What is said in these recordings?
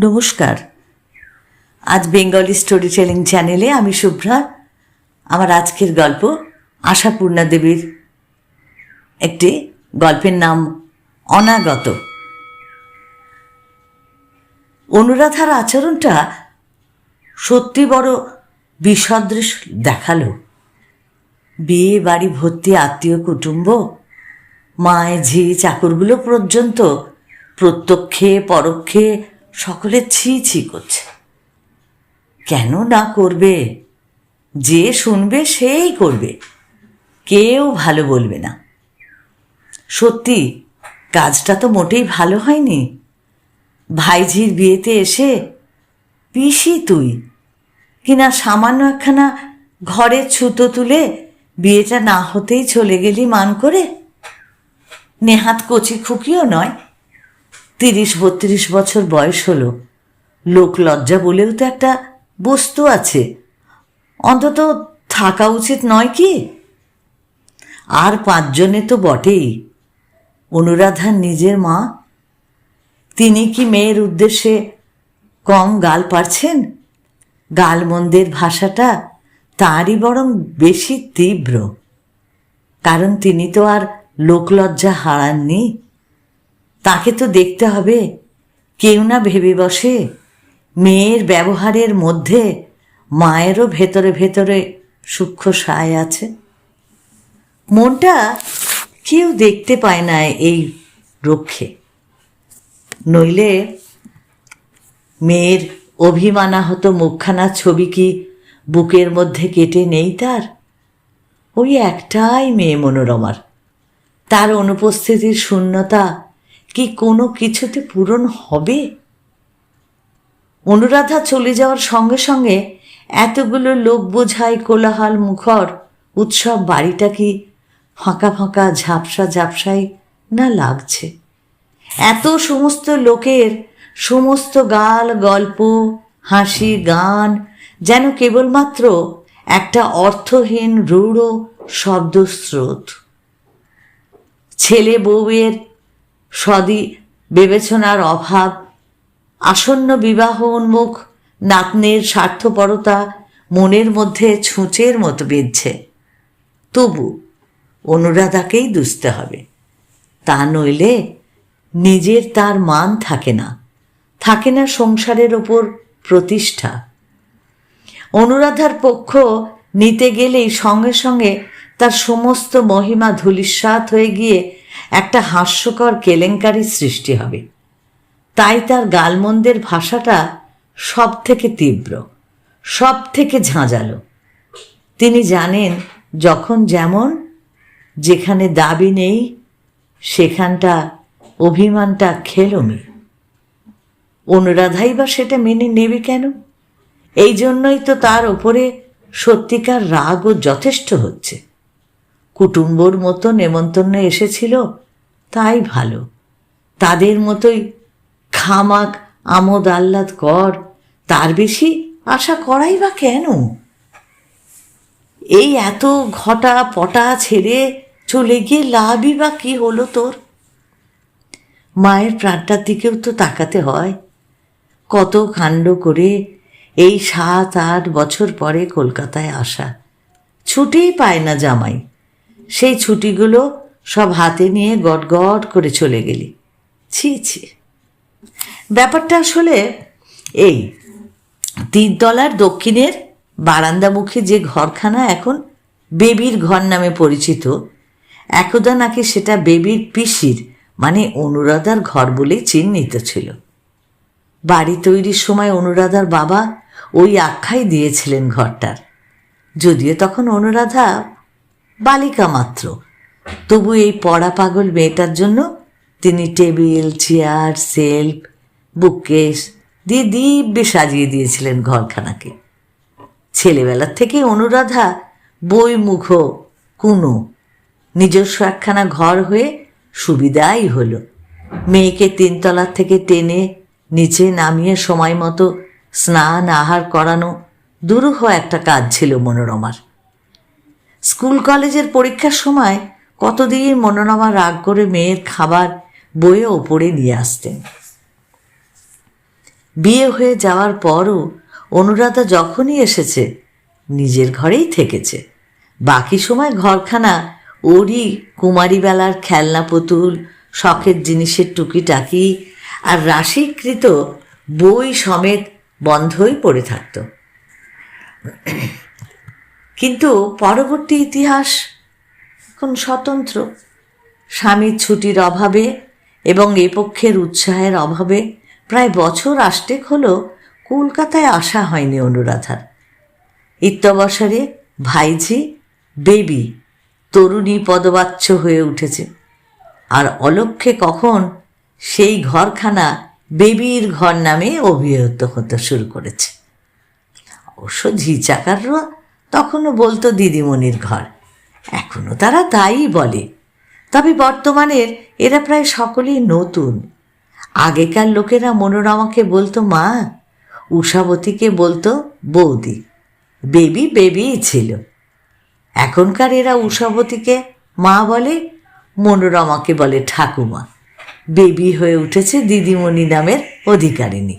নমস্কার। আজ Bengali story telling চ্যানেলে আমি শুভ্রা। আমার আজকের গল্প আশাপূর্ণা দেবীর একটি গল্পের নাম অনাগত। অনুরাধার আচরণটা সত্যি বড় বিসদৃশ দেখাল। বিয়ে, বাড়ি ভর্তি, আত্মীয়, কুটুম্ব মায়ে ঝি চাকরগুলো পর্যন্ত প্রত্যক্ষে, পরোক্ষে সকলে ছি ছি করছে। কেন না করবে? যে শুনবে সেই করবে। কেউ ভালো বলবে না। সত্যি, কাজটা তো মোটেই ভালো হয়নি। ভাইঝির বিয়েতে এসে, পিসি তুই? কিনা সামান্য একখানা ঘরের ছুতো তুলে বিয়েটা না হতেই চলে গেলি মান করে? নেহাত কচি খুকিও নয়। তিরিশ, বত্রিশ বছর বয়স হলো। লোক লজ্জা বলেও তো একটা বস্তু আছে। অন্তত থাকা উচিত নয় কি? আর পাঁচজনে তো বটেই। অনুরাধার নিজের মা। তিনি কি মেয়ের উদ্দেশ্যে কম গাল পারছেন? গালমন্দের ভাষাটা তারই বরং বেশি তীব্র। কারণ তিনি তো আর লোকলজ্জা হারাননি। তাকে তো দেখতে হবে। কেউ না ভেবে বসে। মেয়ের ব্যবহারের মধ্যে মায়েরও ভেতরে ভেতরে সূক্ষ্ম সায় আছে। মনটা কেউ দেখতে পায় না এই রক্ষে। নইলে মেয়ের অভিমানাহত মুখখানা ছবি কি বুকের মধ্যে কেটে নেই তার? ওই একটাই মেয়ে মনোরমার। তার অনুপস্থিতির শূন্যতা কি কোনো কিছুতে পূরণ হবে? অনুরাধা চলে যাওয়ার সঙ্গে সঙ্গে এতগুলো লোক বোঝাই কোলাহল মুখর, উৎসব বাড়িটা কি ফাঁকা ফাঁকা ঝাপসা ঝাপসাই না লাগছে? এত সমস্ত লোকের সমস্ত গাল, গল্প, হাসি, গান যেন কেবলমাত্র একটা অর্থহীন রূঢ় শব্দস্রোত। ছেলে বউয়ের সদি বিবেচনার অভাব, আসন্ন বিবাহ উন্মুখ, নাতনের স্বার্থপরতা, মনের মধ্যে ছুঁচের মতো বিঁধছে। তবু অনুরাধাকেই দুষতে হবে। তা নইলে নিজের তার মান থাকে না থাকে না সংসারের ওপর প্রতিষ্ঠা। অনুরাধার পক্ষ নিতে গেলেই সঙ্গে সঙ্গে তার সমস্ত মহিমা ধূলিসাৎ হয়ে গিয়ে একটা হাস্যকর কেলেঙ্কারি সৃষ্টি হবে। তাই তার গালমন্দের ভাষাটা সব থেকে তীব্র সব থেকে ঝাঁঝালো। তিনি জানেন, যখন যেমন, যেখানে দাবি নেই, সেখানটা অভিমানটা খেলমি অনুরাধাই বা সেটা মেনে নেবে কেন? এই জন্যই তো তার ওপরে সত্যিকার রাগও যথেষ্ট হচ্ছে। কুটুম্বর মতো নেমন্তন্ন এসেছিল, তাই ভালো। তাদের মতোই খামাক, আমোদ আহ্লাদ কর, তার বেশি আশা করাই বা কেন? এই এত ঘটা পটা ছেড়ে চলে গিয়ে লাভই বা কি হলো তোর? মায়ের প্রাণটার দিকেও তো তাকাতে হয়। কত কাণ্ড করে এই সাত আট বছর পরে কলকাতায় আসা। ছুটেই পায় না জামাই। সেই ছুটিগুলো সব হাতে নিয়ে গট করে চলে গেলি। ছি ছি। ব্যাপারটা আসলে এই তিনতলার দক্ষিণের বারান্দামুখী যে ঘরখানা এখন বেবির ঘর নামে পরিচিত, একদা নাকি সেটা বেবির পিসির মানে অনুরাধার ঘর বলেই চিহ্নিত ছিল। বাড়ি তৈরির সময় অনুরাধার বাবা ওই আখ্যাই দিয়েছিলেন ঘরটার। যদিও তখন অনুরাধা বালিকা মাত্র। তবু এই পড়া পাগল মেয়েটার জন্য তিনি টেবিল, চেয়ার, সেলফ বুককেস দিয়ে দিব্যে সাজিয়ে দিয়েছিলেন ঘরখানাকে। ছেলেবেলার থেকে অনুরাধা বই মুখ কুনো। নিজস্ব একখানা ঘর হয়ে সুবিধাই হলো। মেয়েকে তিনতলার থেকে টেনে নিচে নামিয়ে সময় মতো স্নান, আহার করানো দুরূহ একটা কাজ ছিল মনোরমার। স্কুল কলেজের পরীক্ষার সময় কতদিন মনোরমা রাগ করে মেয়ের খাবার বয়ে ওপরে নিয়ে আসতেন। বিয়ে হয়ে যাওয়ার পরও অনুরাধা যখনই এসেছে, নিজের ঘরেই থেকেছে। বাকি সময় ঘরখানা ওরই কুমারীবেলার খেলনা পুতুল, শখের জিনিসের টুকিটাকি আর রাশিকৃত বই সমেত বন্ধই পড়ে থাকত। কিন্তু পরবর্তী ইতিহাস এখন স্বতন্ত্র। স্বামীর ছুটির অভাবে এবং এ পক্ষের উৎসাহের অভাবে প্রায় বছর আষ্টেক হলো কলকাতায় আসা হয়নি অনুরাধার। ইত্যবসরে ভাইঝি, বেবি, তরুণী পদবাচ্য হয়ে উঠেছে। আর অলক্ষে কখন সেই ঘরখানা বেবির ঘর নামে অভিহিত হতে শুরু করেছে। অবশ্য ঝি তখনও বলতো দিদিমণির ঘর। এখনও তারা তাই বলে। তবে বর্তমানের এরা প্রায় সকলেই নতুন। আগেকার লোকেরা মনোরমাকে বলতো মা, উষাবতীকে বলতো বৌদি। বেবি বেবিই ছিল। এখনকার এরা উষাবতীকে মা বলে, মনোরমাকে বলে ঠাকুমা। বেবি হয়ে উঠেছে দিদিমণি নামের অধিকারিণী।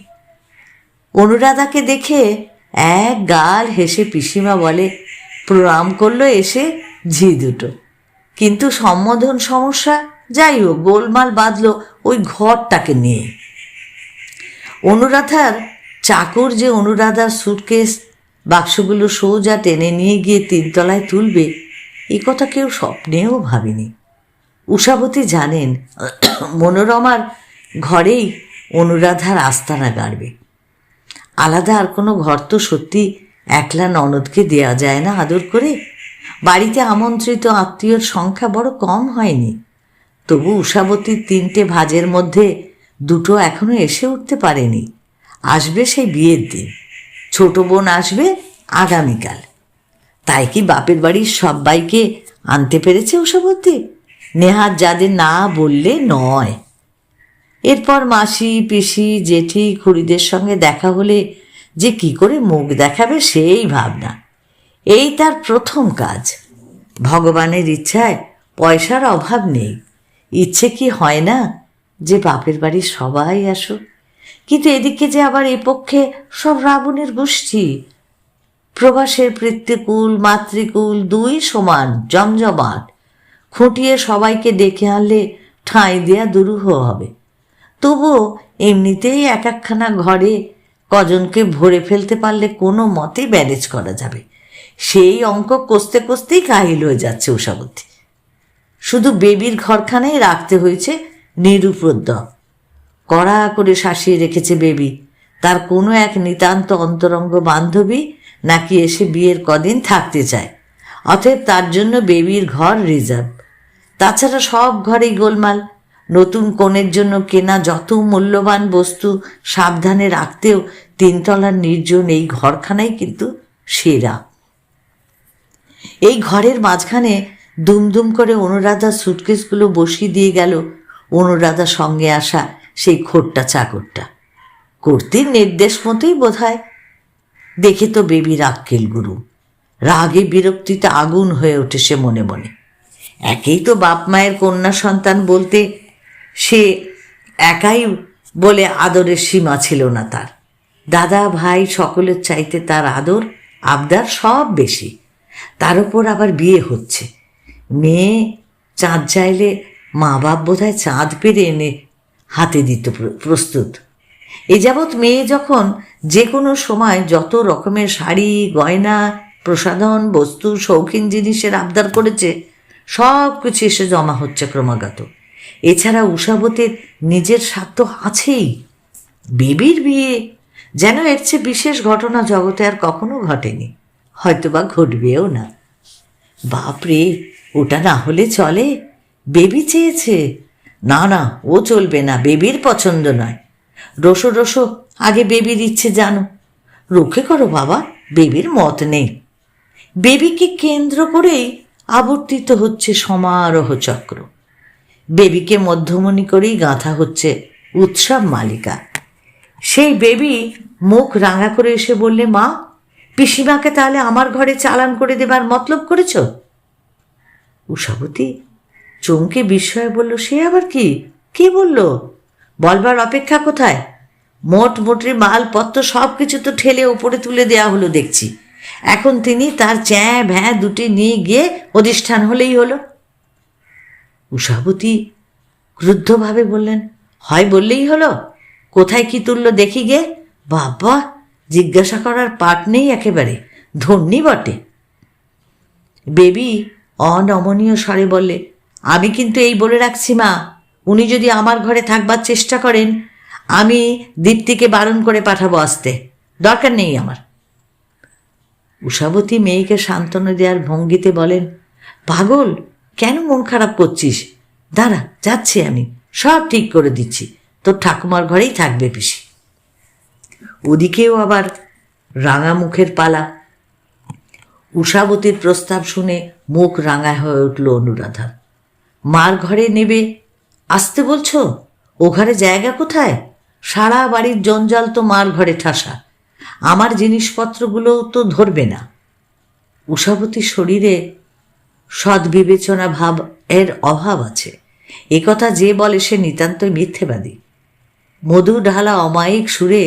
অনুরাধাকে দেখে এক গাল হেসে পিসিমা বলে, প্রণাম করল এসে, ঝি দুটো। কিন্তু সম্বোধন সমস্যা, যাই হোক, গোলমাল বাঁধলো ওই ঘরটাকে নিয়ে। অনুরাধার চাকর যে অনুরাধার সুটকেস বাক্সগুলো সোজা টেনে নিয়ে গিয়ে তিনতলায় তুলবে, এ কথা কেউ স্বপ্নেও ভাবেনি। উষাবতী জানেন, মনোরমার ঘরেই অনুরাধার আস্তানা গাড়বে। আলাদা আর কোনো ঘর তো সত্যি একলা ননদকে দেওয়া যায় না আদর করে? বাড়িতে আমন্ত্রিত আত্মীয়র সংখ্যা বড় কম হয়নি। তবু উষাবতীর তিনটে ভাজের মধ্যে দুটো এখনও এসে উঠতে পারেনি। আসবে সেই বিয়ের দিন। ছোট বোন আসবে আগামীকাল। তাই কি বাপের বাড়ির সবাইকে আনতে পেরেছে উষাবতী? নেহাত যাদের না বললে নয়। এরপর মাসি, পিসি, জেঠি, খুড়িদের সঙ্গে দেখা হলে যে কি করে মুখ দেখাবে সেই ভাবনা। এই তার প্রথম কাজ। ভগবানের ইচ্ছায় পয়সার অভাব নেই। ইচ্ছে কি হয় না যে বাপের বাড়ি সবাই আসুক? কিন্তু এদিকে যে আবার এ পক্ষে সব রাবণের গোষ্ঠী, প্রবাসের পৃত্তিকুল মাতৃকুল, দুই সমান, জমজমাট, খুঁটিয়ে সবাইকে ডেকে আনলে ঠাঁই দেয়া দুরূহ হবে। তবুও এমনিতেই এক একখানা ঘরে কজনকে ভরে ফেলতে পারলে কোনো মতে ম্যানেজ করা যাবে। সেই অঙ্ক কষতে কষতেই কাহিল হয়ে যাচ্ছে উষাবতী। শুধু বেবির ঘরখানায় রাখতে হয়েছে নিরুপদ্রব কড়া করে শাসিয়ে রেখেছে বেবি। তার কোনো এক নিতান্ত অন্তরঙ্গ বান্ধবী নাকি এসে বিয়ের কদিন থাকতে চায়। অতএব তার জন্য বেবির ঘর রিজার্ভ তাছাড়া সব ঘরেই গোলমাল। নতুন কনের জন্য কেনা যত মূল্যবান বস্তু সাবধানে রাখতেও তিনতলার নির্জন এই ঘরখানাই কিন্তু সেরা। এই ঘরের মাঝখানে দুমদুম করে অনুরাধা সুটকেসগুলো বসিয়ে দিয়ে গেল অনুরাধা সঙ্গে আসা সেই খোট্টা চাকরটা। কর্তির নির্দেশ মতোই বোধ হয় দেখে তো বেবির আক্কেল গুরু। রাগে বিরক্তিতে আগুন হয়ে ওঠে সে মনে মনে। একেই তো বাপ মায়ের কন্যা সন্তান বলতে সে একাই বলে আদরের সীমা ছিল না তার। দাদা, ভাই সকলের চাইতে তার আদর, আবদার সব বেশি। তার উপর আবার বিয়ে হচ্ছে। মেয়ে চাঁদ চাইলে মা বাপ বোধহয় চাঁদ পেরে এনে হাতে দিত প্র- প্রস্তুত। এ যাবৎ মেয়ে যখন যে কোনো সময় যত রকমের শাড়ি, গয়না, প্রসাধন, বস্তু, শৌখিন জিনিসের আবদার করেছে সব কিছু এসে জমা হচ্ছে ক্রমাগত। এছাড়া উষাবতীর নিজের স্বার্থ আছেই। বেবির বিয়ে যেন এর চেয়ে বিশেষ ঘটনা জগতে আর কখনো ঘটেনি, হয়তোবা ঘটবেও না। বাপরে, ওটা না হলে চলে, বেবি চেয়েছে। না না, ও চলবে না, বেবির পছন্দ নয়। রসো রসো, আগে বেবির ইচ্ছে জানো। রুখে করো বাবা, বেবির মত নেই। বেবিকে কেন্দ্র করেই আবর্তিত হচ্ছে সমারোহ চক্র। বেবিকে মধ্যমণি করেই গাঁথা হচ্ছে উৎসব মালিকা। সেই বেবি মুখ রাঙা করে এসে বললে, মা, পিসিমাকে তাহলে আমার ঘরে চালান করে দেবার মতলব করেছ? উষাবতী চমকে বিস্ময়ে বলল, সে আবার কি? কে বলল? বলবার অপেক্ষা কোথায়? মোট মোটে মালপত্র সব কিছু তো ঠেলে ওপরে তুলে দেওয়া হলো, দেখছি। এখন তিনি তার চ্যাঁ ভ্যাঁ দুটি নিয়ে গিয়ে অধিষ্ঠান হলেই হলো। উষাবতী ক্রুদ্ধভাবে বললেন, হয় বললেই হলো। কোথায় কি তুললো দেখি গে? বাবা, জিজ্ঞাসা করার পাট নেই একেবারে। ধন্যি বটে। বেবি অনমনীয় স্বরে বললে, আমি কিন্তু এই বলে রাখছি মা, উনি যদি আমার ঘরে থাকবার চেষ্টা করেন, আমি দীপ্তিকে বারণ করে পাঠাবো আসতে। দরকার নেই আমার। উষাবতী মেয়েকে সান্ত্বনা দেওয়ার ভঙ্গিতে বলেন, পাগল কেন মন খারাপ করছিস? দাঁড়া, যাচ্ছি আমি। সব ঠিক করে দিচ্ছি। তোর ঠাকুমার ঘরেই থাকবে পিসি। ওদিকেও আবার রাঙা মুখের পালা। উষাবতীর প্রস্তাব শুনে মুখ রাঙা হয়ে উঠল অনুরাধার মার ঘরে নেবে? আসতে বলছো? ও ঘরে জায়গা কোথায়? সারা বাড়ির জঞ্জাল তো মার ঘরে ঠাসা। আমার জিনিসপত্রগুলো তো ধরবে না। উষাবতীর শরীরে সদ্বিবেচনা ভাব এর অভাব আছে। এ কথা যে বলে সে নিতান্তই মিথ্যেবাদী। মধু ঢালা অমায়িক সুরে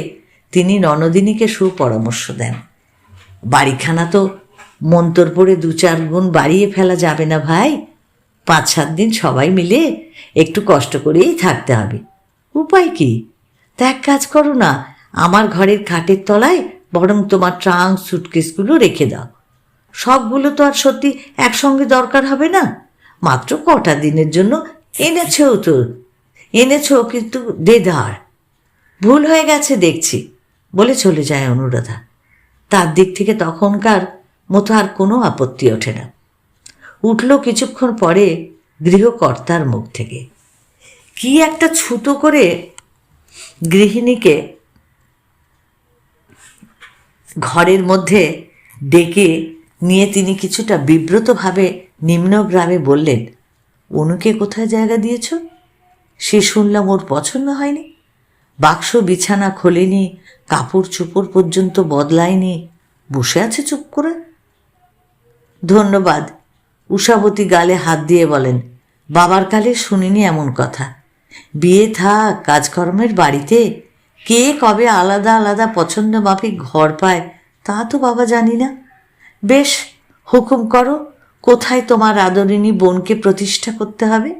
তিনি ননদিনীকে সুপরামর্শ দেন। বাড়িখানা তো মন্তর পড়ে দু চার গুণ বাড়িয়ে ফেলা যাবে না ভাই। পাঁচ সাত দিন সবাই মিলে একটু কষ্ট করেই থাকতে হবে। উপায় কি? তা এক কাজ করো না, আমার ঘরের খাটের তলায় বরং তোমার ট্রাঙ্ক, সুটকেসগুলো রেখে দাও। সবগুলো তো আর সত্যি একসঙ্গে দরকার হবে না। মাত্র কটা দিনের জন্য এনেছো তো এনেছো কিন্তু দেদার। ভুল হয়ে গেছে দেখছি, বলে চলে যায় অনুরাধা। তার দিক থেকে তখনকার মতো আর কোনো আপত্তি ওঠে না। উঠল কিছুক্ষণ পরে গৃহকর্তার মুখ থেকে। কি একটা ছুতো করে গৃহিণীকে ঘরের মধ্যে ডেকে নিয়ে তিনি কিছুটা বিব্রতভাবে নিম্নগ্রামে বললেন, অনুকে কোথায় জায়গা দিয়েছ? সে শুনলাম ওর পছন্দ হয়নি। বাক্স বিছানা খোলেনি কাপড় চোপড় পর্যন্ত বদলায়নি। বসে আছে চুপ করে? ধন্যবাদ। উষাবতী গালে হাত দিয়ে বলেন, বাবার কালে শুনিনি এমন কথা। বিয়ে থাক, কাজকর্মের বাড়িতে। কে কবে আলাদা আলাদা পছন্দ মাফিক ঘর পায়, তা তো বাবা জানি না। বেশ, হুকুম করো, কোথায় তোমার আদরিনী বোনকে প্রতিষ্ঠা করতে হবে?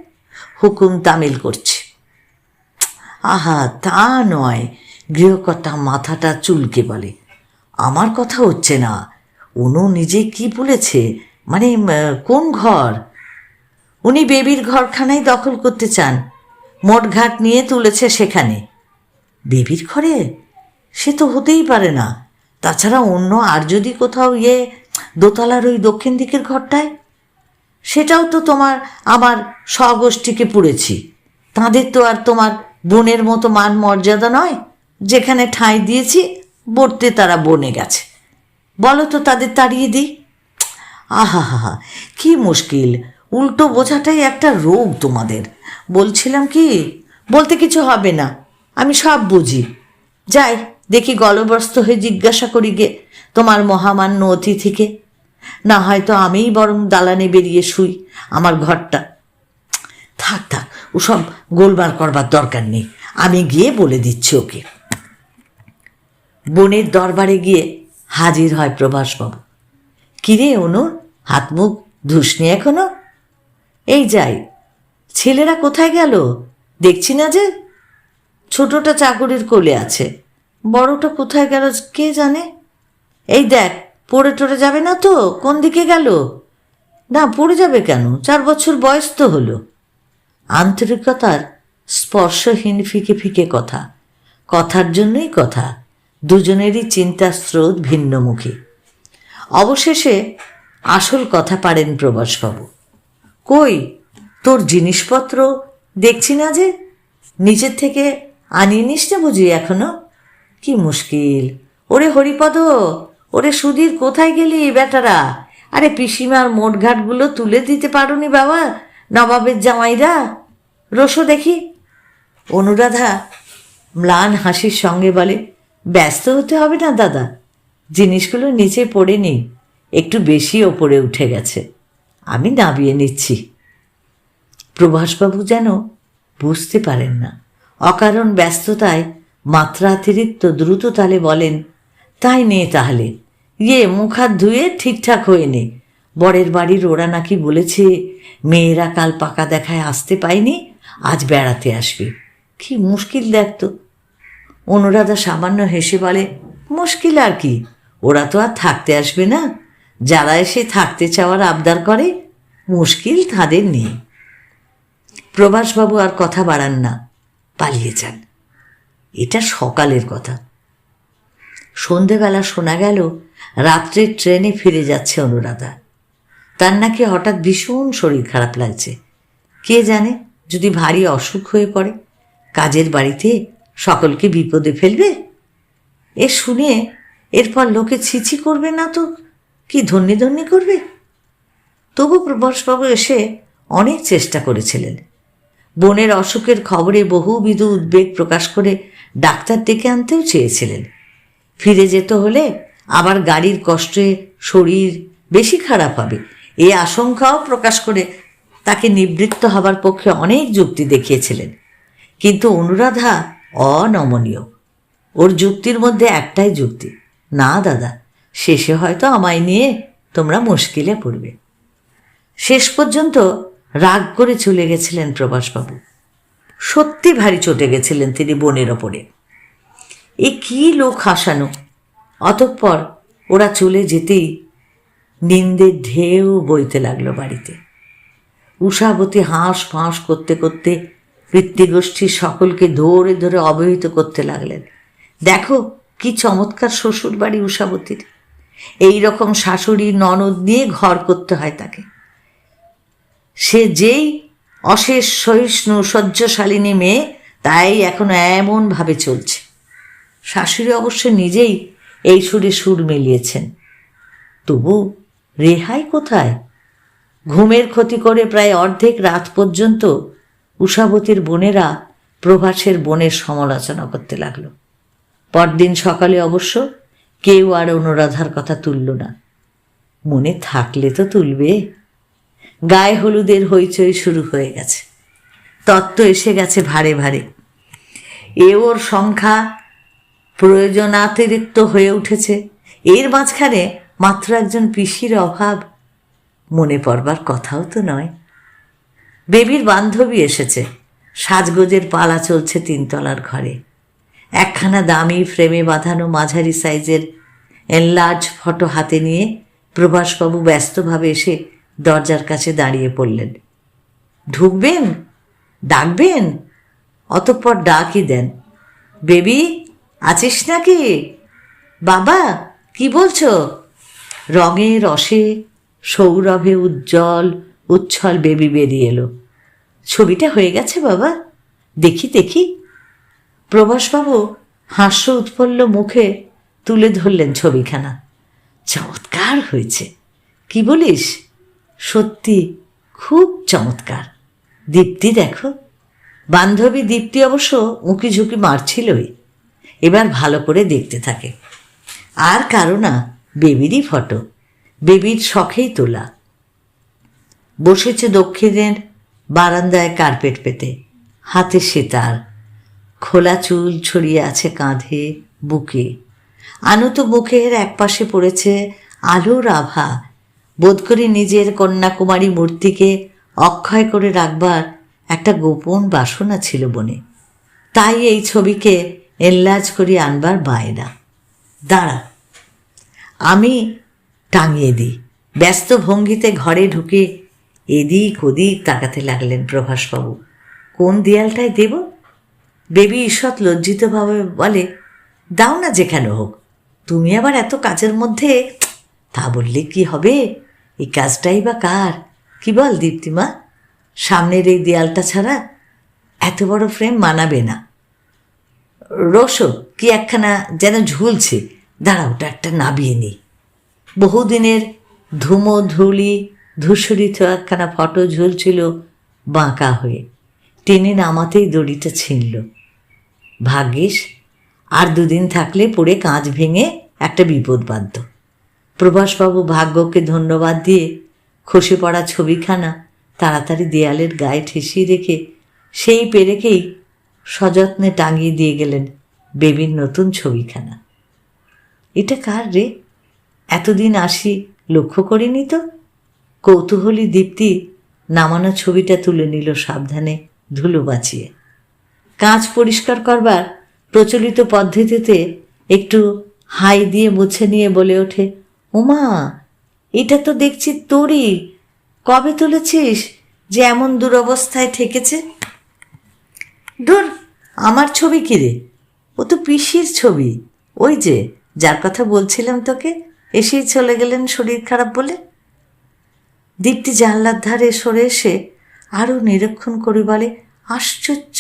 হুকুম তামিল করছে। আহা, তা নয়, গৃহকর্তা মাথাটা চুলকে বলে। আমার কথা হচ্ছে না অনু নিজে কি বলেছে? মানে কোন ঘর? উনি বেবির ঘরখানাই দখল করতে চান, মোটঘাট নিয়ে তুলেছে সেখানে। বেবির ঘরে? সে তো হতেই পারে না। তাছাড়া অন্য আর যদি কোথাও ইয়ে দোতলার ওই দক্ষিণ দিকের ঘরটায়? সেটাও তো তোমার আমার স্বগোষ্ঠীকে পুড়েছি। তাঁদের তো আর তোমার বোনের মতো মান মর্যাদা নয়, যেখানে ঠাঁই দিয়েছি বর্তে তারা বনে গেছে। বলো তো তাদের তাড়িয়ে দিই। আহা হা কি মুশকিল। উল্টো বোঝাটাই একটা রোগ তোমাদের। বলছিলাম কি, বলতে কিছু হবে না, আমি সব বুঝি। যাই দেখি গলবস্ত হয়ে জিজ্ঞাসা করি গে, তোমার মহামান্য অতিথিকে। না হয়তো আমিই বরং দালানে বেরিয়ে শুই আমার ঘরটা। থাক থাক, ওসব গোলবার করবার দরকার নেই, আমি গিয়ে বলে দিচ্ছি ওকে। বোনের দরবারে গিয়ে হাজির হয় প্রভাসবাবু। কিরে অনু, হাত মুখ ধুসনি এখনও? এই যাই, ছেলেরা কোথায় গেল? দেখছি না যে, ছোটটা চাকরির কোলে আছে। বড়টা কোথায় গেল কে জানে? এই দেখ, পড়ে টরে যাবে না তো? কোন দিকে গেল? না, পড়ে যাবে কেন? চার বছর বয়স তো হলো। আন্তরিকতার স্পর্শহীন ফিকে ফিকে কথা। কথার জন্যই কথা। দুজনেরই চিন্তার স্রোত ভিন্নমুখী। অবশেষে আসল কথা পারেন প্রবাসবাবু কই, তোর জিনিসপত্র দেখছি না যে? নিচের থেকে আনিয়ে নিস না বুঝি এখনও? কি মুশকিল? ওরে হরিপদ, ওরে সুধীর কোথায় গেলি বেটারা? আরে পিসিমার মোটঘাটগুলো তুলে দিতে পারোনি বাবা, নবাবের জামাইরা। রসো দেখি। অনুরাধা, ম্লান হাসির সঙ্গে বলে, ব্যস্ত হতে হবে না দাদা, জিনিসগুলো নিচে পড়ে নেই একটু বেশি ওপরে উঠে গেছে, আমি নামিয়ে নিচ্ছি। প্রভাসবাবু যেন বুঝতে পারেন না, অকারণ ব্যস্ততায় মাত্রাতিরিক্ত দ্রুত তালে বলেন, তাই নে তাহলে। ইয়ে মুখ হাত ধুয়ে ঠিকঠাক হয়ে নে। বরের বাড়ির ওরা নাকি বলেছে, মেয়েরা কাল পাকা দেখায় আসতে পায়নি, আজ বেড়াতে আসবে। কি মুশকিল দেখতো অনুরাধা সামান্য হেসে বলে, মুশকিল আর কি। ওরা তো আর থাকতে আসবে না। যারা এসে থাকতে চাওয়ার আবদার করে, মুশকিল তাদের নেই প্রভাসবাবু আর কথা বাড়ান না, পালিয়ে যান। এটা সকালের কথা। সন্ধেবেলা শোনা গেল, রাত্রের ট্রেনে ফিরে যাচ্ছে অনুরাধা। তার নাকি হঠাৎ ভীষণ শরীর খারাপ লাগছে। কে জানে, যদি ভারী অসুখ হয়ে পড়ে, কাজের বাড়িতে সকলকে বিপদে ফেলবে? এ শুনে এরপর লোকে ছিছি করবে না তো, কি ধন্যি ধন্যি করবে? তবু প্রভাসবাবু এসে অনেক চেষ্টা করেছিলেন। বোনের অসুখের খবরে বহুবিধ উদ্বেগ প্রকাশ করে ডাক্তার ডেকে আনতেও চেয়েছিলেন। ফিরে যেতে হলে আবার গাড়ির কষ্টে শরীর বেশি খারাপ হবে। এই আশঙ্কাও প্রকাশ করে তাকে নিবৃত্ত হবার পক্ষে অনেক যুক্তি দেখিয়েছিলেন। কিন্তু অনুরাধা অনমনীয়। ওর যুক্তির মধ্যে একটাই যুক্তি, না, দাদা, শেষে হয়তো আমায় নিয়ে তোমরা মুশকিলে পড়বে। শেষ পর্যন্ত রাগ করে চলে গেছিলেন প্রভাসবাবু। সত্যি ভারী চটে গেছিলেন তিনি বোনের ওপরে। এ কি লোক হাসানো? অতঃপর ওরা চলে যেতেই নিন্দের ঢেউ বইতে লাগল বাড়িতে। উষাবতী হাঁস ফাঁস করতে করতে পিতৃগোষ্ঠীর সকলকে ধরে ধরে অবহিত করতে লাগলেন। দেখো কি চমৎকার শ্বশুর বাড়ি উষাবতীর। এই রকম শাশুড়ি ননদ নিয়ে ঘর করতে হয় তাকে। সে যেই অশেষ সহিষ্ণু সহ্যশালিনী মেয়ে তাই এখন এমনভাবে চলছে। শাশুড়ি অবশ্য নিজেই এই সুরে সুর মিলিয়েছেন। তবু রেহাই কোথায়? ঘুমের ক্ষতি করে প্রায় অর্ধেক রাত পর্যন্ত উষাবতীর বোনেরা প্রভাসের বোনের সমালোচনা করতে লাগল। পরদিন সকালে অবশ্য কেউ আর অনুরাধার কথা তুলল না। মনে থাকলে তো তুলবে। গায়ে হলুদের হইচই শুরু হয়ে গেছে। তত্ত্ব এসে গেছে ভারে ভারে। এ ওর সংখ্যা প্রয়োজনাতিরিক্ত হয়ে উঠেছে। এর মাঝখানে মাত্র একজন পিসির অভাব মনে পড়বার কথাও তো নয়। বেবির বান্ধবী এসেছে। সাজগোজের পালা চলছে তিনতলার ঘরে। একখানা দামি ফ্রেমে বাঁধানো মাঝারি সাইজের এনলার্জ ফটো হাতে নিয়ে প্রভাসবাবু ব্যস্তভাবে এসে দরজার কাছে দাঁড়িয়ে পড়লেন। ঢুকবেন? ডাকবেন? অতঃপর ডাকই দেন। বেবি, আছিস নাকি? বাবা, কি বলছো? রঙে রসে সৌরভে উজ্জ্বল, উচ্ছল বেবি বেরিয়ে এলো। ছবিটা হয়ে গেছে বাবা। দেখি দেখি। প্রভাসবাবু হাস্য উৎপন্ন মুখে তুলে ধরলেন ছবিখানা। চমৎকার হয়েছে। কি বলিস? সত্যি খুব চমৎকার। দীপ্তি দেখো। বান্ধবী দীপ্তি অবশ্য উঁকি ঝুঁকি মারছিলই। এবার ভালো করে দেখতে থাকে। আর কারও না, বেবিরই ফটো। বেবির শখেই তোলা। বসেছে দক্ষিণের বারান্দায় কার্পেট পেতে। হাতে সেতার। খোলা চুল ছড়িয়ে আছে কাঁধে, বুকে। আনত মুখের একপাশে পড়েছে আলোর আভা। বোধ করি নিজের কন্যাকুমারী মূর্তিকে অক্ষয় করে রাখবার একটা গোপন বাসনা ছিল বনে। তাই এই ছবিকে এল্লাজ করে আনবার বায়না। দাঁড়া, আমি টাঙিয়ে দিই। ব্যস্ত ভঙ্গিতে ঘরে ঢুকে এদিক ওদিক তাকাতে লাগলেন প্রভাসবাবু। কোন দেয়ালটায় দেব? বেবি ঈষৎ লজ্জিতভাবে বলে, দাও না যেখানে হোক, তুমি আবার এত কাজের মধ্যে, তা বললে কি হবে? এই কাজটাই বা কার? কি বল দীপ্তিমা সামনের এই দেয়ালটা ছাড়া এত বড় ফ্রেম মানাবে না। রসো কি একখানা যেন ঝুলছে। দাঁড়া ওটা একটা নাবিয়ে নি। বহুদিনের ধুমো, ধুলি, ধূসরিত একখানা ফটো ঝুলছিল বাঁকা হয়ে। টেনে নামাতেই দড়িটা ছিনল। ভাগ্যিস, আর দুদিন থাকলে পড়ে কাঁচ ভেঙে একটা বিপদ বাঁধত প্রভাসবাবু ভাগ্যকে ধন্যবাদ দিয়ে খসে পড়া ছবিখানা তাড়াতাড়ি দেয়ালের গায়ে ঠেসিয়ে রেখে সেই পেরেকেই সযত্নে টাঙিয়ে দিয়ে গেলেন বেবির নতুন ছবিখানা। এটা কার রে? এতদিন আসি লক্ষ্য করিনি তো। কৌতূহলী দীপ্তি নামানো ছবিটা তুলে নিল সাবধানে ধুলো বাঁচিয়ে। কাঁচ পরিষ্কার করবার প্রচলিত পদ্ধতিতে একটু হাই দিয়ে মুছে নিয়ে বলে ওঠে উমা এটা তো দেখছি তোরই। কবে তুলেছিস যে এমন দুরবস্থায় ঠেকেছে? ধুর, আমার ছবি কিরে ও তো পিসির ছবি। ওই যে, যার কথা বলছিলাম তোকে, এসেই চলে গেলেন শরীর খারাপ বলে। দীপ্তি জানলার ধারে সরে এসে আরও নিরীক্ষণ করে বলে, আশ্চর্য,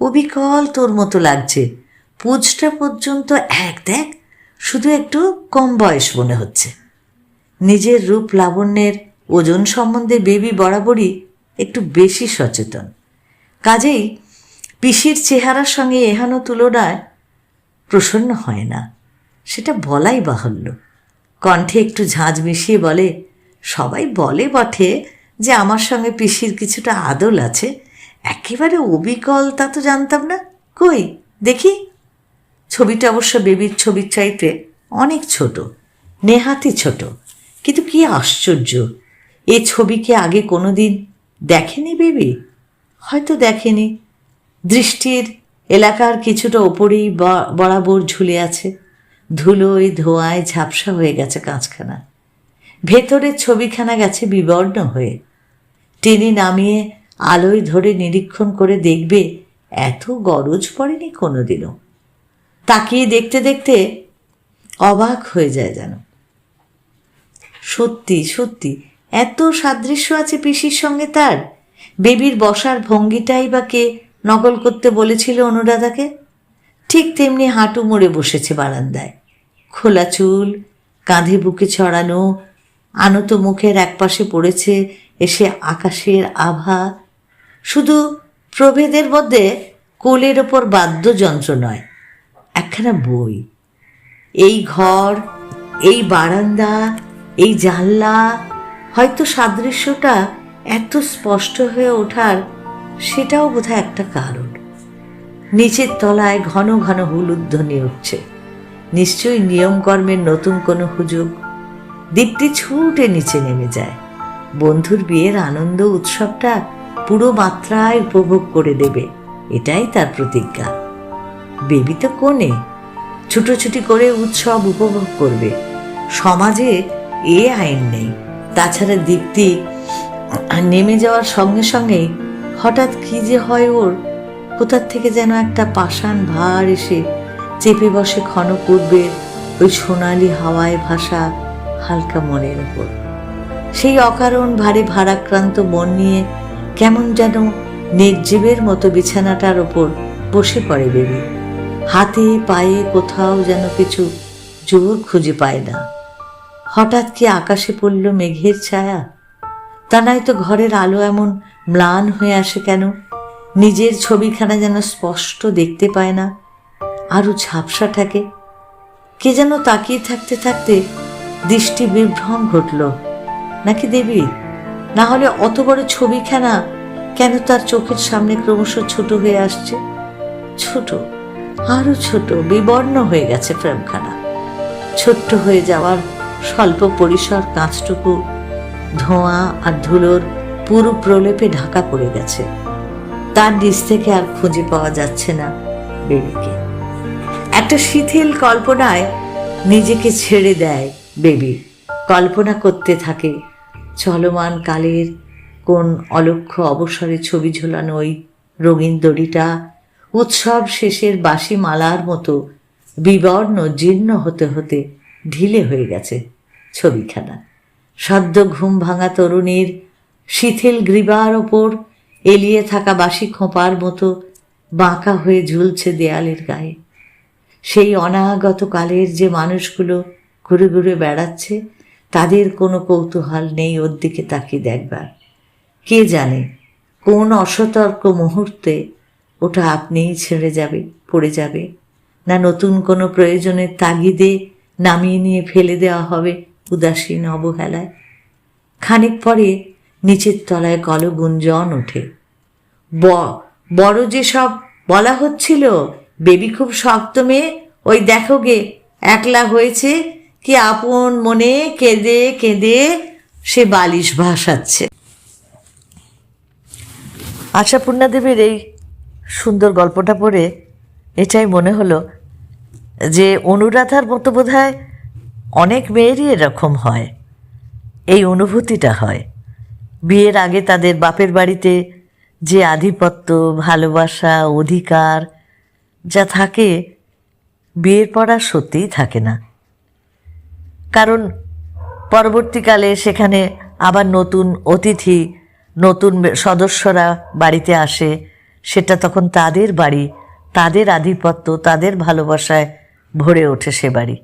অবিকল তোর মতো লাগছে। পুজটা পর্যন্ত এক দেখ শুধু একটু কম বয়স মনে হচ্ছে। নিজের রূপ লাবণ্যের ওজন সম্বন্ধে বেবি বরাবরই একটু বেশি সচেতন। কাজেই পিসির চেহারার সঙ্গে এহানো তুলনায় প্রসন্ন হয় না। সেটা বলাই বাহুল্য। কণ্ঠে একটু ঝাঁঝ মিশিয়ে বলে, সবাই বলে বটে যে আমার সঙ্গে পিসির কিছুটা আদল আছে। একেবারে অবিকল তা তো জানতাম না। কই, দেখি। ছবিটা অবশ্য বেবির ছবির চাইতে অনেক ছোট নেহাতি ছোট। কিন্তু কি আশ্চর্য, এ ছবিকে আগে কোনো দিন দেখেনি বেবি? হয়তো দেখেনি। দৃষ্টির এলাকার কিছুটা ওপরেই বরাবর ঝুলে আছে। ধুলোয় ধোঁয়ায় ঝাপসা হয়ে গেছে কাঁচখানা। ভেতরের ছবিখানা গেছে বিবর্ণ হয়ে। টেনে নামিয়ে আলোয় ধরে নিরীক্ষণ করে দেখবে, এত গরজ পড়েনি কোনোদিনও। তাকিয়ে দেখতে দেখতে অবাক হয়ে যায় যেন। সত্যি সত্যি, এত সাদৃশ্য আছে পিসির সঙ্গে তার? বেবির বসার ভঙ্গিটাই বা কে নকল করতে বলেছিল অনুরাধাকে? ঠিক তেমনি হাঁটু মুড়ে বসেছে বারান্দায়। খোলা চুল, কাঁধে বুকে ছড়ানো, আনত মুখের একপাশে পড়েছে এসে আকাশের আভা। শুধু প্রভেদের মধ্যে কোলের ওপর বাদ্যযন্ত্র নয় একখানা বই। এই ঘর, এই বারান্দা, এই জানলা, হয়তো সাদৃশ্যটা এত স্পষ্ট হয়ে ওঠার সেটাও বোধহয় একটা কারণ। নিচের তলায় ঘন ঘন হুলুধ্বনি উঠছে নিশ্চয়ই নিয়মকর্মের নতুন কোনো হুজুগ দীপ্তি ছুটে নিচে নেমে যায়। বন্ধুর বিয়ের আনন্দ উৎসবটা পুরো মাত্রায় উপভোগ করে দেবে। এটাই তার প্রতিজ্ঞা। বেবি তো কোণে। ছুটোছুটি করে উৎসব উপভোগ করবে। সমাজে এ আইন নেই। তাছাড়া দীপ্তি নেমে যাওয়ার সঙ্গে সঙ্গেই হঠাৎ কি যে হয় ওর, কোথার থেকে যেন একটা পাষাণ ভার এসে চেপে বসে ক্ষণ পূর্বের ওই সোনালি হাওয়ায় ভাসা হালকা মনের ওপর সেই অকারণ ভারে ভারাক্রান্ত মন নিয়ে কেমন যেন নির্জীবের মতো বিছানাটার ওপর বসে পড়ে বেবি। হাতে, পায়ে, কোথাও যেন কিছু জোর খুঁজে পায় না। হঠাৎ কি আকাশে পড়ল মেঘের ছায়া? তা নয়তো ঘরের আলো এমন ম্লান হয়ে আসে কেন? নিজের ছবিখানা যেন স্পষ্ট দেখতে পায় না। আরও ঝাপসা থাকে কে যেন তাকিয়ে থাকতে থাকতে দৃষ্টি বিভ্রম ঘটল। নাকি দেবী? না হলে অত বড় ছবিখানা কেন তার চোখের সামনে ক্রমশ ছোট হয়ে আসছে? ছোট। আরও ছোট, বিবর্ণ হয়ে গেছে ফ্রেমখানা ছোট্ট হয়ে যাওয়ার স্বল্প পরিসর কাঁচটুকু, ধোঁয়া আর ধুলোর পুরো প্রলেপে ঢাকা পড়ে গেছে। তার নিচ থেকে আর খুঁজে পাওয়া যাচ্ছে না বেবিকে। একটা শিথিল কল্পনায় নিজেকে ছেড়ে দেয় বেবি কল্পনা করতে থাকে চলমান কালের কোন অলক্ষ অবসরে ছবি ঝোলানো ওই রঙিন দড়িটা উৎসব শেষের বাসি মালার মতো বিবর্ণ জীর্ণ হতে হতে ঢিলে হয়ে গেছে ছবিখানা। সদ্য ঘুম ভাঙা তরুণীর শিথিল গ্রীবার ওপর এলিয়ে থাকা বাসি খোঁপার মতো বাঁকা হয়ে ঝুলছে দেয়ালের গায়ে। সেই অনাগত কালের যে মানুষগুলো ঘুরে ঘুরে বেড়াচ্ছে, তাদের কোনো কৌতূহল নেই ওর দিকে তাকিয়ে দেখবার। কে জানে কোন অসতর্ক মুহূর্তে ওটা আপনিই ছেড়ে যাবে, পড়ে যাবে। না নতুন কোনো প্রয়োজনের তাগিদে নামিয়ে নিয়ে ফেলে দেওয়া হবে উদাসীন অবহেলায়। খানিক পরে নিচের তলায় কলগুঞ্জন ওঠে। ব, বড় যে সব বলা হচ্ছিল, বেবি খুব শক্ত মেয়ে, ওই দেখো গে, একলা হয়েছে কি আপন মনে কেঁদে কেঁদে সে বালিশ ভাসাচ্ছে। আশাপূর্ণা দেবীর এই সুন্দর গল্পটা পড়ে এটাই মনে হলো যে অনুরাধার মতো বোধ অনেক মেয়েরই এরকম হয়। এই অনুভূতিটা হয়। বিয়ের আগে তাদের বাপের বাড়িতে যে আধিপত্য, ভালোবাসা, অধিকার যা থাকে, বিয়ের আর সত্যিই থাকে না। কারণ পরবর্তীকালে সেখানে আবার নতুন অতিথি, নতুন সদস্যরা বাড়িতে আসে। সেটা তখন তাদের বাড়ি, তাদের আধিপত্য, তাদের ভালোবাসায় ভরে ওঠে সে বাড়ি।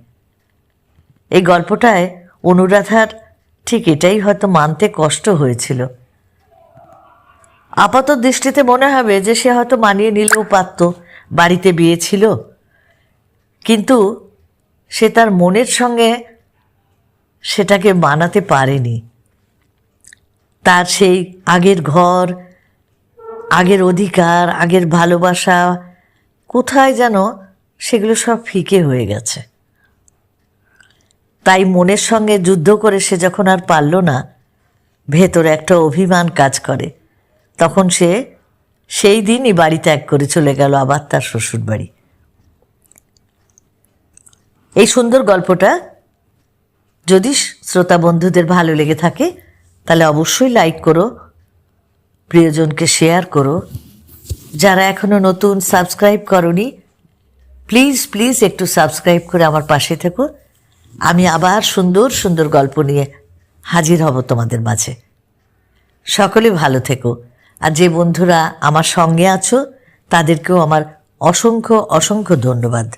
এই গল্পটায় অনুরাধার ঠিক এটাই হয়তো মানতে কষ্ট হয়েছিল। আপাত দৃষ্টিতে মনে হবে যে সে হয়তো মানিয়ে নিলেও পারত, বাড়িতে বিয়ে ছিল। কিন্তু সে তার মনের সঙ্গে সেটাকে মানাতে পারেনি। তার সেই আগের ঘর আগের অধিকার, আগের ভালোবাসা, কোথায় যেন সেগুলো সব ফিকে হয়ে গেছে। তাই মনের সঙ্গে যুদ্ধ করে সে যখন আর পারল না, ভেতরে একটা অভিমান কাজ করে। তখন সে সেই দিনই বাড়ি ত্যাগ করে চলে গেল আবার তার শ্বশুর বাড়ি এই সুন্দর গল্পটা যদি শ্রোতা বন্ধুদের ভালো লেগে থাকে, তাহলে অবশ্যই লাইক করো প্রিয়জনকে শেয়ার করো। যারা এখনও নতুন সাবস্ক্রাইব করনি প্লিজ প্লিজ একটু সাবস্ক্রাইব করে আমার পাশে থেকো। আমি আবার সুন্দর সুন্দর গল্প নিয়ে হাজির হব তোমাদের মাঝে। সকলে ভালো থেকো। আর যে বন্ধুরা আমার সঙ্গে আছো, তাদেরকেও আমার অসংখ্য অসংখ্য ধন্যবাদ।